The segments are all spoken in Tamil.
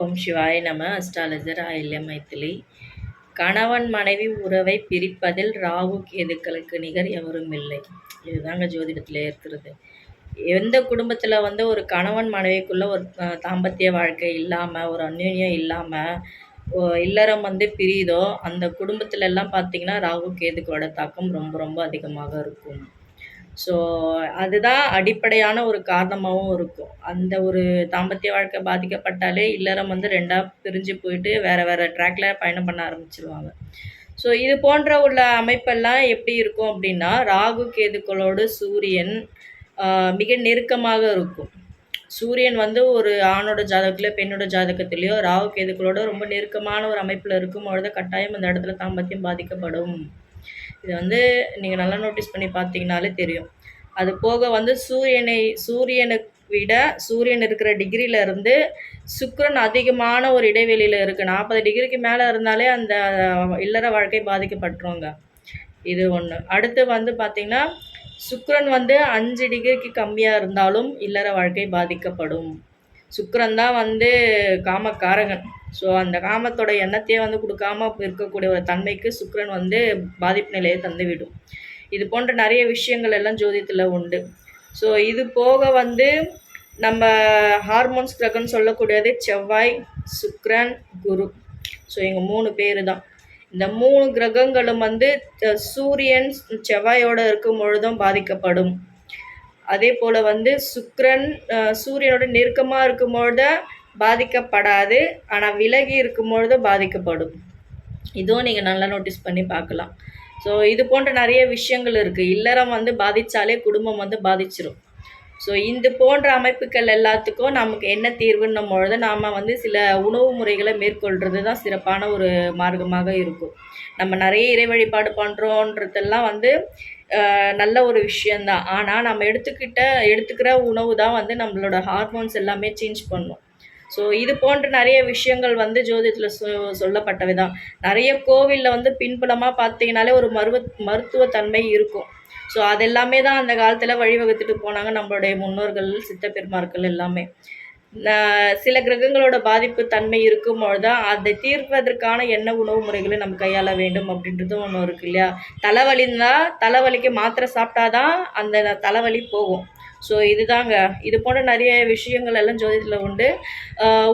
ஓம் சிவாய நம. அஸ்ட்ராலஜர் ஆயில்ய மைத்திலி கணவன் மனைவி உறவை பிரிப்பதில் ராகு கேதுக்களுக்கு நிகர் எவரும் இல்லை. இதுதாங்க ஜோதிடத்தில் இருக்கிறது. எந்த குடும்பத்தில் வந்து ஒரு கணவன் மனைவிக்குள்ளே ஒரு தாம்பத்திய வாழ்க்கை இல்லாமல் ஒரு அந்யோன்யம் இல்லாமல் இல்லறம் வந்து பிரியுதோ அந்த குடும்பத்துல எல்லாம் பார்த்திங்கன்னா ராகு கேதுக்களோட தாக்கம் ரொம்ப ரொம்ப அதிகமாக இருக்கும். ஸோ அதுதான் அடிப்படையான ஒரு காரணமாகவும் இருக்கும். அந்த ஒரு தாம்பத்திய வாழ்க்கை பாதிக்கப்பட்டாலே இல்லறம் வந்து ரெண்டாக பிரிஞ்சு போயிட்டு வேறு வேறு ட்ராக்ல பயணம் பண்ண ஆரம்பிச்சிருவாங்க. ஸோ இது போன்ற உள்ள அமைப்பெல்லாம் எப்படி இருக்கும் அப்படின்னா ராகு கேதுக்களோடு சூரியன் மிக நெருக்கமாக இருக்கும். சூரியன் வந்து ஒரு ஆணோட ஜாதகத்திலையோ பெண்ணோட ஜாதகத்திலையோ ராகு கேதுக்களோட ரொம்ப நெருக்கமான ஒரு அமைப்பில் இருக்கும் பொழுது கட்டாயம் அந்த இடத்துல தாம்பத்தியம் பாதிக்கப்படும். இது வந்து நீங்கள் நல்லா நோட்டீஸ் பண்ணி பார்த்தீங்கனாலே தெரியும். அது போக வந்து சூரியனை சூரியனை விட சூரியன் இருக்கிற டிகிரியில் இருந்து சுக்கரன் அதிகமான ஒரு இடைவெளியில் இருக்குது நாற்பது டிகிரிக்கு மேலே இருந்தாலே அந்த இல்லற வாழ்க்கை பாதிக்கப்பட்டுருவாங்க இது ஒன்று அடுத்து வந்து பார்த்திங்கன்னா சுக்கரன் வந்து அஞ்சு டிகிரிக்கு கம்மியாக இருந்தாலும் இல்லற வாழ்க்கை பாதிக்கப்படும். சுக்கரன் தான் வந்து காமக்காரகன். ஸோ அந்த காமத்தோட எண்ணத்தையே வந்து கொடுக்காம இருக்கக்கூடிய ஒரு தன்மைக்கு சுக்கரன் வந்து பாதிப்பு நிலையை தந்துவிடும். இது போன்ற நிறைய விஷயங்கள் எல்லாம் ஜோதியத்தில் உண்டு. ஸோ இது போக வந்து நம்ம ஹார்மோன்ஸ் கிரகம்னு சொல்லக்கூடியது செவ்வாய் சுக்ரன் குரு. ஸோ எங்கள் மூணு பேர் தான் இந்த மூணு கிரகங்களும் வந்து சூரியன் செவ்வாயோடு இருக்கும் பொழுதும் பாதிக்கப்படும். அதே போல் வந்து சுக்ரன் சூரியனோட நெருக்கமாக இருக்கும்பொழுது பாதிக்கப்படாது. ஆனால் விலகி இருக்கும்பொழுது பாதிக்கப்படும். இதுவும் நீங்கள் நல்லா நோட்டீஸ் பண்ணி பார்க்கலாம். ஸோ இது போன்ற நிறைய விஷயங்கள் இருக்குது இல்லறம் வந்து பாதித்தாலே குடும்பம் வந்து பாதிச்சிடும் ஸோ இந்த போன்ற அமைப்புகள் எல்லாத்துக்கும் நமக்கு என்ன தீர்வுன்னும் பொழுது நாம் வந்து சில உணவு முறைகளை மேற்கொள்கிறது தான் சிறப்பான ஒரு மார்க்கமாக இருக்கும். நம்ம நிறைய இறை வழிபாடு பண்ணுறோன்றதெல்லாம் வந்து நல்ல ஒரு விஷயந்தான் ஆனால் நம்ம எடுத்துக்கிட்ட எடுத்துக்கிற உணவு தான் வந்து நம்மளோட ஹார்மோன்ஸ் எல்லாமே சேஞ்ச் பண்ணும். ஸோ இது போன்ற நிறைய விஷயங்கள் வந்து ஜோதிடத்தில் சொ சொல்லப்பட்டவை தான். நிறைய கோவிலில் வந்து பின்புலமாக பார்த்தீங்கனாலே ஒரு மருவ மருத்துவத்தன்மை இருக்கும். ஸோ அதெல்லாமே தான் அந்த காலத்தில் வழிவகுத்துட்டு போனாங்க நம்மளுடைய முன்னோர்கள் சித்த பெருமார்கள் எல்லாமே சில கிரகங்களோட பாதிப்பு தன்மை இருக்கும் தான் அதை தீர்ப்பதற்கான என்ன உணவு முறைகளை நம்ம கையாள வேண்டும் அப்படின்றதும் ஒன்று இருக்கு இல்லையா? தலைவலின்னா தலைவலிக்கு மாத்திரை சாப்பிட்டாதான் அந்த தலைவலி போகும். ஸோ இதுதாங்க. இது போன்ற நிறைய விஷயங்கள் எல்லாம் ஜோதிடத்தில் உண்டு.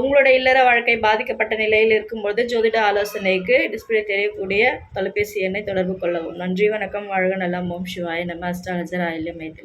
உங்களோட இல்லற வாழ்க்கை பாதிக்கப்பட்ட நிலையில் இருக்கும்போது ஜோதிட ஆலோசனைக்கு டிஸ்பிளே தெரியக்கூடிய தொலைபேசி எண்ணை தொடர்பு கொள்ளவும். நன்றி வணக்கம் வாழ்க நலம். ஓம் சிவாய நம்ம அஸ்ட்ராலஜர் ஆயில்யம் மைத்திலி.